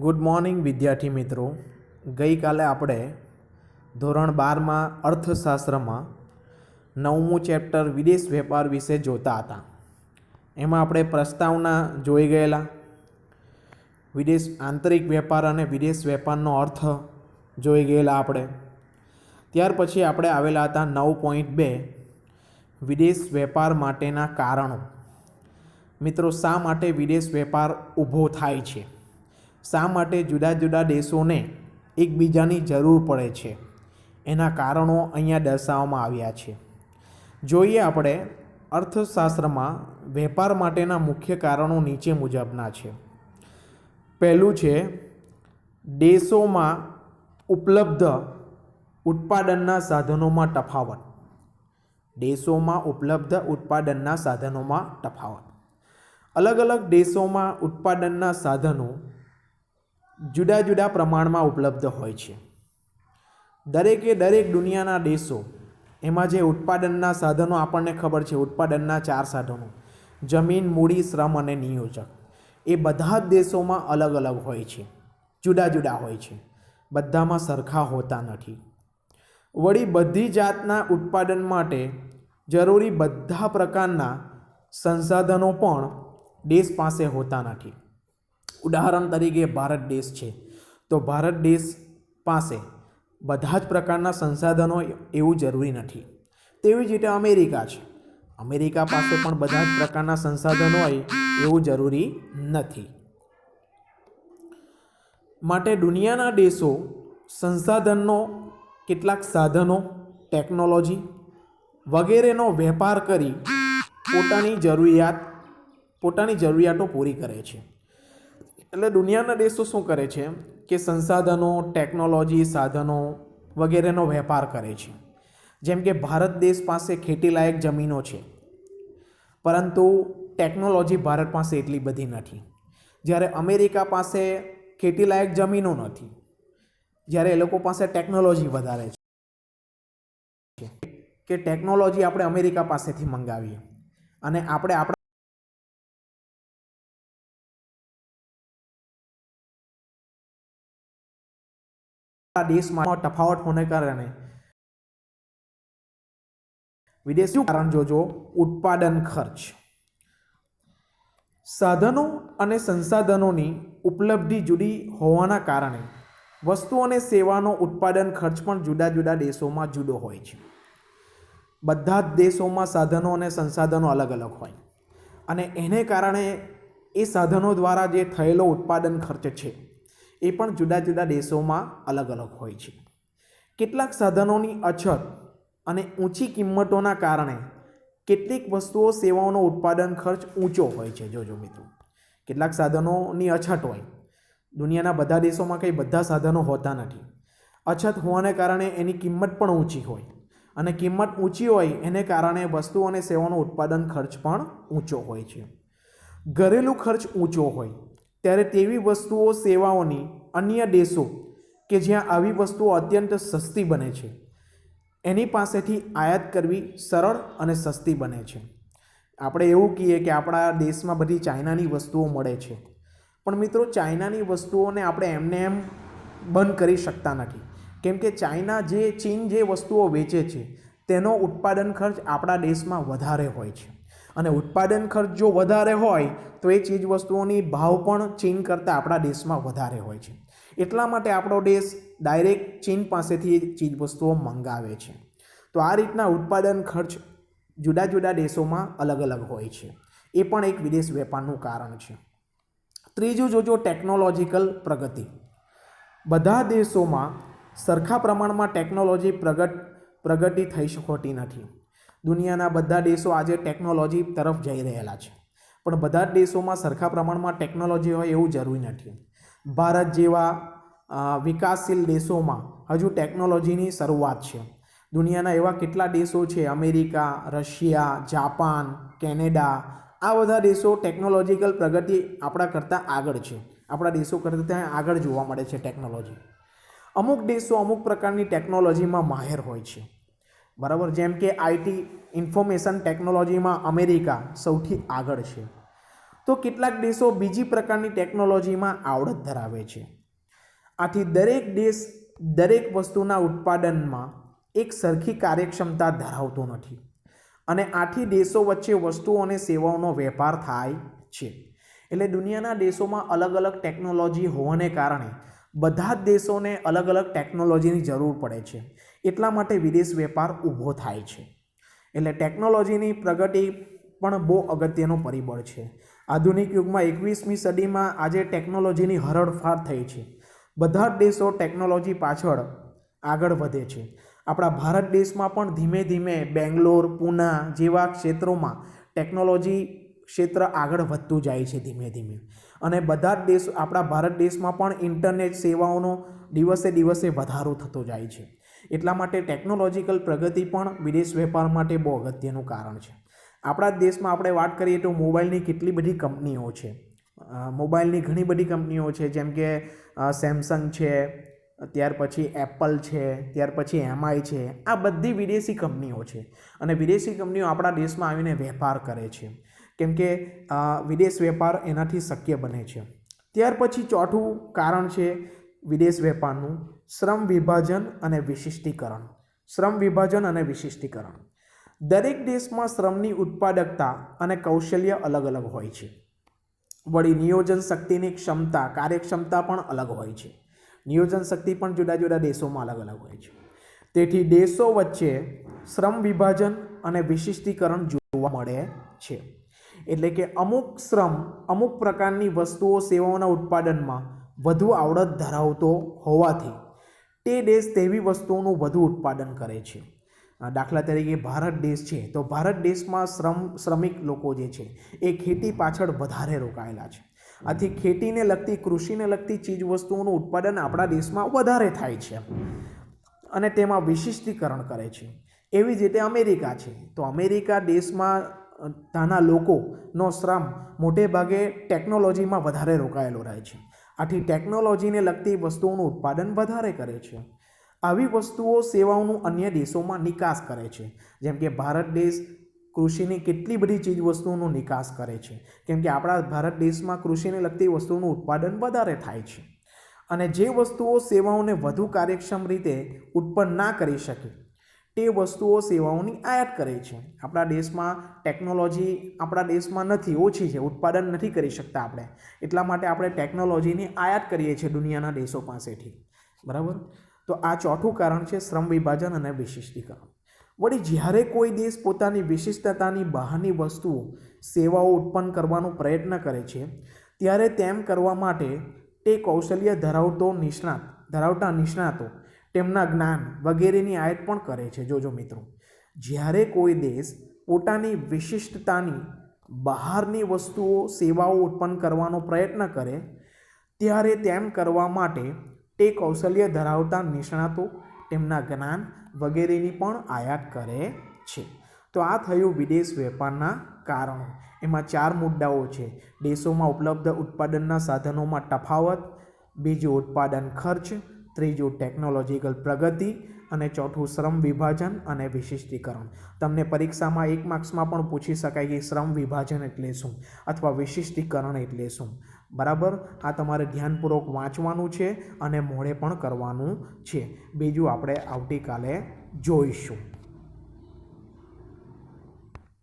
Good morning વિદ્યાર્થી મિત્રો. ગઈકાલે આપણે ધોરણ બારમાં અર્થશાસ્ત્રમાં નવમું ચેપ્ટર વિદેશ વેપાર વિશે જોતા હતા. એમાં આપણે પ્રસ્તાવના જોઈ ગયેલા. વિદેશ, આંતરિક વેપાર અને વિદેશ વેપારનો અર્થ જોઈ ગયેલા આપણે. ત્યાર પછી આપણે આવેલા હતા નવ પોઈન્ટ બે, વિદેશ વેપાર માટેના કારણો. મિત્રો, શા માટે વિદેશ વેપાર ઊભો થાય છે? શા માટે જુદા જુદા દેશોને એકબીજાની જરૂર પડે છે? એના કારણો અહીંયા દર્શાવવામાં આવ્યા છે. જોઈએ આપણે અર્થશાસ્ત્રમાં વેપાર માટેના મુખ્ય કારણો નીચે મુજબના છે. પહેલું છે, દેશોમાં ઉપલબ્ધ ઉત્પાદનના સાધનોમાં તફાવત. દેશોમાં ઉપલબ્ધ ઉત્પાદનના સાધનોમાં તફાવત. અલગ અલગ દેશોમાં ઉત્પાદનના સાધનો જુદા જુદા પ્રમાણમાં ઉપલબ્ધ હોય છે. દરેકે દરેક દુનિયાના દેશો એમાં જે ઉત્પાદનના સાધનો આપણને ખબર છે, ઉત્પાદનના ચાર સાધનો. જમીન, મૂડી, શ્રમ અને નિયોજક. એ બધા જ દેશોમાં અલગ અલગ હોય છે, જુદા જુદા હોય છે. બધામાં સરખા હોતા નથી. વળી બધી જાતના ઉત્પાદન માટે જરૂરી બધા પ્રકારના સંસાધનો પણ દેશ પાસે હોતા નથી. ઉદાહરણ તરીકે ભારત દેશ છે. તો ભારત દેશ પાસે બધા જ પ્રકારના સંસાધનો એવું જરૂરી નથી. તેવી જ રીતે અમેરિકા છે. અમેરિકા પાસે પણ બધા જ પ્રકારના સંસાધનો હોય, એવું જરૂરી નથી. માટે દુનિયાના દેશો સંસાધનનો કેટલાક સાધનો, ટેકનોલોજી વગેરેનો વેપાર કરી પોતાની જરૂરિયાત, પોતાની જરૂરિયાતો પૂરી કરે છે. એટલે દુનિયાના દેશો શું કરે છે? કે સંસાધનો ટેકનોલોજી સાધનો વગેરેનો વેપાર કરે છે. જેમ કે ભારત દેશ પાસે ખેતીલાયક જમીનો છે. પરંતુ ટેકનોલોજી ભારત પાસે એટલી બધી નથી. જ્યારે અમેરિકા પાસે ખેતીલાયક જમીનો નથી, જ્યારે એ લોકો પાસે ટેકનોલોજી વધારે છે. કે ટેકનોલોજી આપણે અમેરિકા પાસેથી મંગાવીએ અને આપણે આપણા દેશમાં તફાવત હોને કારણે વિદેશી કારણ જોજો, ઉત્પાદન ખર્ચ. સાધનો અને સંસાધનોની ઉપલબ્ધિ જુદી હોવાના કારણે વસ્તુ અને સેવાનો ઉત્પાદન ખર્ચ પણ જુદા જુદા દેશોમાં જુદો હોય છે. બધા જ દેશોમાં સાધનો અને સંસાધનો અલગ અલગ હોય. અને એને કારણે એ સાધનો દ્વારા જે થયેલો ઉત્પાદન ખર્ચ છે એ પણ જુદા જુદા દેશોમાં અલગ અલગ હોય છે. કેટલાક સાધનોની અછત અને ઊંચી કિંમતોના કારણે કેટલીક વસ્તુઓ સેવાઓનો ઉત્પાદન ખર્ચ ઊંચો હોય છે. જોજો મિત્રો, કેટલાક સાધનોની અછત હોય. દુનિયાના બધા દેશોમાં કંઈ બધા સાધનો હોતા નથી. અછત હોવાને કારણે એની કિંમત પણ ઊંચી હોય અને કિંમત ઊંચી હોય એને કારણે વસ્તુ અને સેવાનો ઉત્પાદન ખર્ચ પણ ઊંચો હોય છે. ઘરેલું ખર્ચ ઊંચો હોય. ત્યારે તેવી વસ્તુઓ સેવાઓની અન્ય દેશો કે જ્યાં આવી વસ્તુઓ અત્યંત સસ્તી બને છે, એની પાસેથી આયાત કરવી સરળ અને સસ્તી બને છે. આપણે એવું કહીએ કે આપણા દેશમાં બધી ચાઇનાની વસ્તુઓ મળે છે. પણ મિત્રો, ચાઇનાની વસ્તુઓને આપણે એમને એમ બંધ કરી શકતા નથી. કેમ કે ચાઇના જે, ચીન જે વસ્તુઓ વેચે છે, તેનો ઉત્પાદન ખર્ચ આપણા દેશમાં વધારે હોય છે. અને ઉત્પાદન ખર્ચ જો વધારે હોય, તો એ ચીજ વસ્તુઓની ભાવ પણ ચીન કરતાં આપણા દેશમાં વધારે હોય છે. એટલા માટે આપણો દેશ ડાયરેક્ટ ચીન પાસેથી ચીજ વસ્તુઓ મંગાવે છે. તો આ રીતના ઉત્પાદન ખર્ચ જુદા જુદા દેશોમાં અલગ અલગ હોય છે. એ પણ એક વિદેશ વેપારનું કારણ છે. ત્રીજું જોજો ટેકનોલોજીકલ પ્રગતિ. બધા દેશોમાં સરખા પ્રમાણમાં ટેકનોલોજી પ્રગટ પ્રગતિ થઈ શકતી નથી. દુનિયાના બધા દેશો આજે ટેકનોલોજી તરફ જઈ રહેલા છે. પણ બધા દેશોમાં સરખા પ્રમાણમાં ટેકનોલોજી હોય એવું જરૂરી નથી. ભારત જેવા વિકાસશીલ દેશોમાં હજુ ટેકનોલોજીની શરૂઆત છે. દુનિયાના એવા કેટલા દેશો છે? America, Russia, Japan, Canada. આ બધા દેશો ટેકનોલોજીકલ પ્રગતિ આપણા કરતાં આગળ છે. આપણા દેશો કરતાં ત્યાં આગળ જોવા મળે છે ટેકનોલોજી અમુક દેશો અમુક પ્રકારની ટેકનોલોજીમાં માહેર હોય છે. બરાબર? જેમ કે આઈટી ઇન્ફોર્મેશન ટેકનોલોજીમાં અમેરિકા સૌથી આગળ છે. તો કેટલાક દેશો બીજી પ્રકારની ટેકનોલોજીમાં આવડત ધરાવે છે. આથી દરેક દેશ દરેક વસ્તુના ઉત્પાદનમાં એક સરખી કાર્યક્ષમતા ધરાવતો નથી અને આથી દેશો વચ્ચે વસ્તુઓ અને સેવાઓનો વેપાર થાય છે. એટલે દુનિયાના દેશોમાં અલગ અલગ ટેકનોલોજી હોવાને કારણે બધા જ દેશોને અલગ અલગ ટેકનોલોજીની જરૂર પડે છે. એટલા માટે વિદેશ વેપાર ઊભો થાય છે. એટલે ટેકનોલોજીની પ્રગતિ પણ બહુ અગત્યનો પરિબળ છે. આધુનિક યુગમાં એકવીસમી સદીમાં આજે ટેકનોલોજીની હરણફાળ થઈ છે. બધા જ દેશો ટેકનોલોજી પાછળ આગળ વધે છે. આપણા ભારત દેશમાં પણ ધીમે ધીમે બેંગ્લોર, પૂના જેવા ક્ષેત્રોમાં ટેકનોલોજી ક્ષેત્ર આગળ વધતું જાય છે ધીમે ધીમે. અને બધા જ દેશ, આપણા ભારત દેશમાં પણ ઇન્ટરનેટ સેવાઓનો દિવસે દિવસે વધારો થતો જાય છે. એટલા માટે ટેકનોલોજીકલ પ્રગતિ પણ વિદેશ વેપાર માટે બહુ અગત્યનું કારણ છે. આપણા દેશમાં આપણે વાત કરીએ તો મોબાઈલની કેટલી બધી કંપનીઓ છે. મોબાઈલની ઘણી બધી કંપનીઓ છે, જેમ કે સેમસંગ છે, ત્યાર પછી એપલ છે, ત્યાર પછી એમઆઈ છે, આ બધી વિદેશી કંપનીઓ છે. અને વિદેશી કંપનીઓ આપણા દેશમાં આવીને વેપાર કરે છે. કેમ કે વિદેશ વેપાર એનાથી શક્ય બને છે. ત્યાર પછી ચોથું કારણ છે વિદેશ વેપારનું. શ્રમ વિભાજન અને વિશિષ્ટીકરણ. શ્રમ વિભાજન અને વિશિષ્ટીકરણ. દરેક દેશમાં શ્રમની ઉત્પાદકતા અને કૌશલ્ય અલગ અલગ હોય છે. વળી નિયોજન શક્તિની ક્ષમતા, કાર્યક્ષમતા પણ અલગ હોય છે. નિયોજન શક્તિ પણ જુદા જુદા દેશોમાં અલગ અલગ હોય છે. તેથી દેશો વચ્ચે શ્રમ વિભાજન અને વિશિષ્ટીકરણ જોવા મળે છે. એટલે કે અમુક શ્રમ અમુક પ્રકારની વસ્તુઓ, સેવાઓના ઉત્પાદનમાં વધુ આવડત ધરાવતો હોવાથી તે દેશ તેવી વસ્તુઓનું વધુ ઉત્પાદન કરે છે. દાખલા તરીકે ભારત દેશ છે, તો ભારત દેશમાં શ્રમ, શ્રમિક લોકો જે છે, એ ખેતી પાછળ વધારે રોકાયેલા છે. આથી ખેતીને લગતી, કૃષિને લગતી ચીજ વસ્તુઓનું ઉત્પાદન આપણા દેશમાં વધારે થાય છે અને તેમાં વિશિષ્ટીકરણ કરે છે. એવી જ રીતે અમેરિકા છે, તો અમેરિકા દેશમાં ત્યાંના લોકોનો શ્રમ મોટે ભાગે ટેકનોલોજીમાં વધારે રોકાયેલો રહે છે. આથી ટેકનોલોજીને લગતી વસ્તુઓનું ઉત્પાદન વધારે કરે છે. આવી વસ્તુઓ સેવાઓનું અન્ય દેશોમાં નિકાસ કરે છે. જેમ કે ભારત દેશ કૃષિની કેટલી બધી ચીજવસ્તુઓનો નિકાસ કરે છે. કેમ કે આપણા ભારત દેશમાં કૃષિને લગતી વસ્તુઓનું ઉત્પાદન વધારે થાય છે. અને જે વસ્તુઓ સેવાઓને વધુ કાર્યક્ષમ રીતે ઉત્પન્ન ના કરી શકે તે વસ્તુઓ સેવાઓની આયાત કરે છે. આપણા દેશમાં ટેકનોલોજી આપણા દેશમાં નથી, ઓછી છે, ઉત્પાદન નથી કરી શકતા આપણે. એટલા માટે આપણે ટેકનોલોજીની આયાત કરીએ છીએ દુનિયાના દેશો પાસેથી. બરાબર? તો આ ચોથું કારણ છે શ્રમ વિભાજન અને વિશિષ્ટીકરણ. વળી જ્યારે કોઈ દેશ પોતાની વિશિષ્ટતાની બહારની વસ્તુઓ, સેવાઓ ઉત્પન્ન કરવાનો પ્રયત્ન કરે છે, ત્યારે તેમ કરવા માટે તે કૌશલ્ય ધરાવતો નિષ્ણાત, ધરાવતા નિષ્ણાતો તેમના જ્ઞાન વગેરેની આયાત પણ કરે છે. જોજો મિત્રો, જ્યારે કોઈ દેશ પોતાની વિશિષ્ટતાની બહારની વસ્તુઓ, સેવાઓ ઉત્પન્ન કરવાનો પ્રયત્ન કરે, ત્યારે તેમ કરવા માટે તે કૌશલ્ય ધરાવતા નિષ્ણાતો તેમના જ્ઞાન વગેરેની પણ આયાત કરે છે. તો આ થયું વિદેશ વેપારના કારણો. એમાં ચાર મુદ્દાઓ છે. દેશોમાં ઉપલબ્ધ ઉત્પાદનના સાધનોમાં તફાવત, બીજું ઉત્પાદન ખર્ચ ત્રીજું ટેકનોલોજીકલ પ્રગતિ અને ચોથું, શ્રમ વિભાજન અને વિશિષ્ટીકરણ. તમને પરીક્ષામાં એક માર્ક્સમાં પણ પૂછી શકાય કે શ્રમ વિભાજન એટલે શું અથવા વિશિષ્ટીકરણ એટલે શું? બરાબર? આ તમારે ધ્યાનપૂર્વક વાંચવાનું છે અને મોડે પણ કરવાનું છે. બીજું આપણે આવતીકાલે જોઈશું.